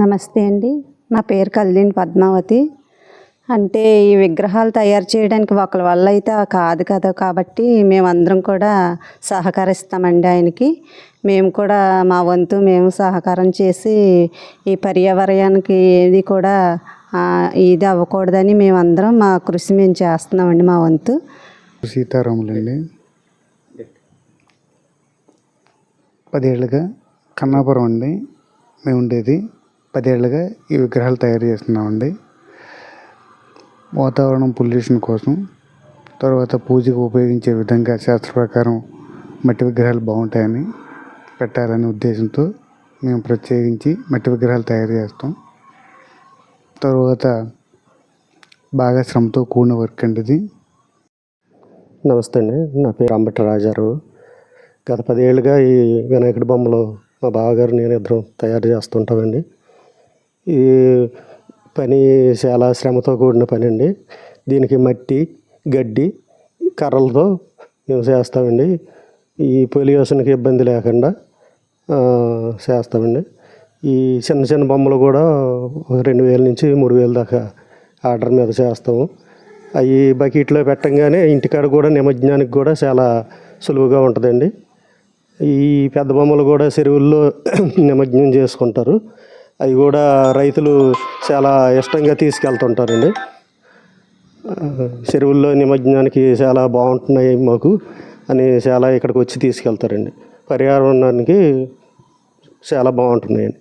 నమస్తే అండి. నా పేరు కళ్యాణి పద్మావతి. అంటే ఈ విగ్రహాలు తయారు చేయడానికి ఒకరి వల్ల అయితే కాదు కదా. కాబట్టి మేమందరం కూడా సహకరిస్తామండి ఆయనకి. మేము కూడా మా వంతు మేము సహకారం చేసి ఈ పర్యావరణానికి ఏది కూడా ఇది అవ్వకూడదని మేమందరం మా కృషి మేము చేస్తున్నామండి మా వంతు. సీతారాములండి. పదేళ్ళుగా కన్నాపురం అండి. మేము ఉండేది పదేళ్ళుగా ఈ విగ్రహాలు తయారు చేస్తున్నామండి. వాతావరణం పొల్యూషన్ కోసం తర్వాత పూజకు ఉపయోగించే విధంగా శాస్త్ర ప్రకారం మట్టి విగ్రహాలు బాగుంటాయని పెట్టాలనే ఉద్దేశంతో మేము ప్రత్యేకించి మట్టి విగ్రహాలు తయారు చేస్తాం. తర్వాత బాగా శ్రమతో కూడిన వర్క్ అండి ఇది. నమస్తే అండి. నా పేరు అంబటి రాజారావు. గత పదేళ్ళుగా ఈ వినాయకుడి బొమ్మలు మా బావగారు నేను ఇద్దరం తయారు చేస్తుంటామండి. ఈ పని చాలా శ్రమతో కూడిన పని అండి దీనికి మట్టి గడ్డి కర్రలతో మేము చేస్తామండి. ఈ పొల్యూషన్కి ఇబ్బంది లేకుండా చేస్తామండి. ఈ చిన్న చిన్న బొమ్మలు కూడా రెండు వేల నుంచి మూడు వేల దాకా ఆర్డర్ మీద చేస్తాము. అవి బకెట్లో పెట్టంగానే ఇంటికాడ కూడా నిమజ్జనానికి కూడా చాలా సులువుగా ఉంటుందండి. ఈ పెద్ద బొమ్మలు కూడా చెరువుల్లో నిమజ్జనం చేసుకుంటారు. అవి కూడా రైతులు చాలా ఇష్టంగా తీసుకెళ్తుంటారండి. చెరువుల్లో నిమజ్జనానికి చాలా బాగుంటున్నాయి మాకు అని చాలా ఇక్కడికి వచ్చి తీసుకెళ్తారండి. పర్యావరణానికి చాలా బాగుంటున్నాయండి.